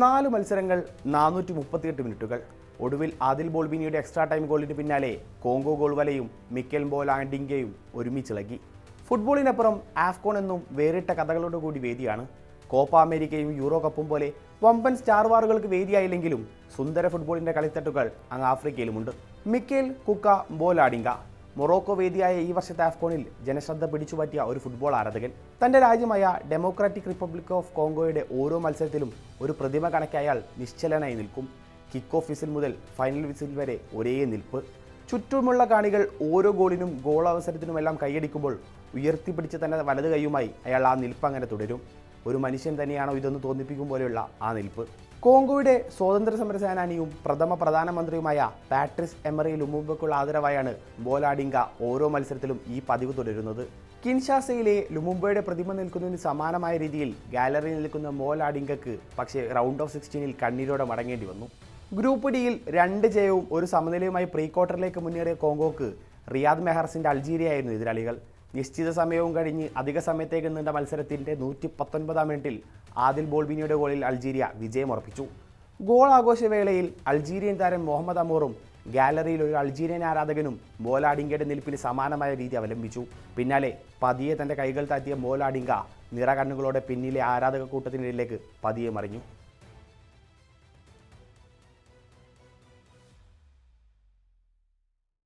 നാല് മത്സരങ്ങൾ നാനൂറ്റി മുപ്പത്തിയെട്ട് മിനിറ്റുകൾ. ഒടുവിൽ ആദിൽ ബോൾബിനിയുടെ എക്സ്ട്രാ ടൈം ഗോളിന് പിന്നാലെ കോങ്കോ ഗോൾ വലയും മിക്കൽ ബോൾ ആൻഡിങ്കയും ഒരുമിച്ചിളകി. ഫുട്ബോളിനപ്പുറം ആഫ്കോൺ എന്നും വേറിട്ട കഥകളോട് കൂടി വേദിയാണ്. കോപ്പ അമേരിക്കയും യൂറോ കപ്പും പോലെ വമ്പൻ സ്റ്റാർ വാറുകൾക്ക് വേദിയായില്ലെങ്കിലും സുന്ദര ഫുട്ബോളിന്റെ കളിത്തട്ടുകൾ അങ്ങ് ആഫ്രിക്കയിലുമുണ്ട്. മിക്കേൽ കുക്ക ബോലാഡിങ്ക. മൊറോക്കോ വേദിയായ ഈ വർഷത്തെ ആഫ്കോണിൽ ജനശ്രദ്ധ പിടിച്ചുപറ്റിയ ഒരു ഫുട്ബോൾ ആരാധകൻ. തന്റെ രാജ്യമായ ഡെമോക്രാറ്റിക് റിപ്പബ്ലിക് ഓഫ് കോങ്കോയുടെ ഓരോ മത്സരത്തിലും ഒരു പ്രതിമ കണക്കെ അയാൾ നിശ്ചലനായി നിൽക്കും. കിക്ക് ഓഫ് വിസിൽ മുതൽ ഫൈനൽ വിസിൽ വരെ ഒരേ നിൽപ്പ്. ചുറ്റുമുള്ള കാണികൾ ഓരോ ഗോളിനും ഗോൾ അവസരത്തിനുമെല്ലാം കൈയടിക്കുമ്പോൾ ഉയർത്തിപ്പിടിച്ച് തന്നെ വലത് കൈയുമായി അയാൾ ആ നിൽപ്പ് അങ്ങനെ തുടരും. ഒരു മനുഷ്യൻ തന്നെയാണോ ഇതെന്ന് തോന്നിപ്പിക്കും പോലെയുള്ള ആ നിൽപ്പ്. കോങ്കോയുടെ സ്വാതന്ത്ര്യ സമര സേനാനിയും പ്രഥമ പ്രധാനമന്ത്രിയുമായ പാട്രിസ് എമറി ലുമുമ്പക്കുള്ള ആദരവായാണ് ബോലാഡിങ്ക ഓരോ മത്സരത്തിലും ഈ പതിവ് തുടരുന്നത്. കിൻഷാസയിലെ ലുമുംബയുടെ പ്രതിമ നിൽക്കുന്നതിന് സമാനമായ രീതിയിൽ ഗാലറിയിൽ നിൽക്കുന്ന മോലാഡിങ്കക്ക് പക്ഷേ റൗണ്ട് ഓഫ് സിക്സ്റ്റീനിൽ കണ്ണീരോടെ മടങ്ങേണ്ടി വന്നു. ഗ്രൂപ്പ് ഡിയിൽ രണ്ട് ജയവും ഒരു സമനിലയുമായി പ്രീ ക്വാർട്ടറിലേക്ക് മുന്നേറിയ കോങ്കോക്ക് റിയാദ് മെഹർസിന്റെ അൾജീരിയയായിരുന്നു എതിരാളികൾ. നിശ്ചിത സമയവും കഴിഞ്ഞ് അധിക സമയത്തേക്ക് നീണ്ട മത്സരത്തിന്റെ നൂറ്റി പത്തൊൻപതാം മിനിറ്റിൽ ആദിൽ ബോൾബിനിയുടെ ഗോളിൽ അൾജീരിയ വിജയമുറപ്പിച്ചു ഗോൾ ആഘോഷവേളയിൽ അൾജീരിയൻ താരം മുഹമ്മദ് അമോറും ഗാലറിയിൽ ഒരു അൾജീരിയൻ ആരാധകനും മോലാഡിങ്കയുടെ നിൽപ്പിന് സമാനമായ രീതി അവലംബിച്ചു. പിന്നാലെ പതിയെ തന്റെ കൈകൾ താത്തിയ മോലാഡിങ്ക നിറകണ്ണുകളോടെ പിന്നിലെ ആരാധക കൂട്ടത്തിനിടയിലേക്ക് പതിയെ മറിഞ്ഞു.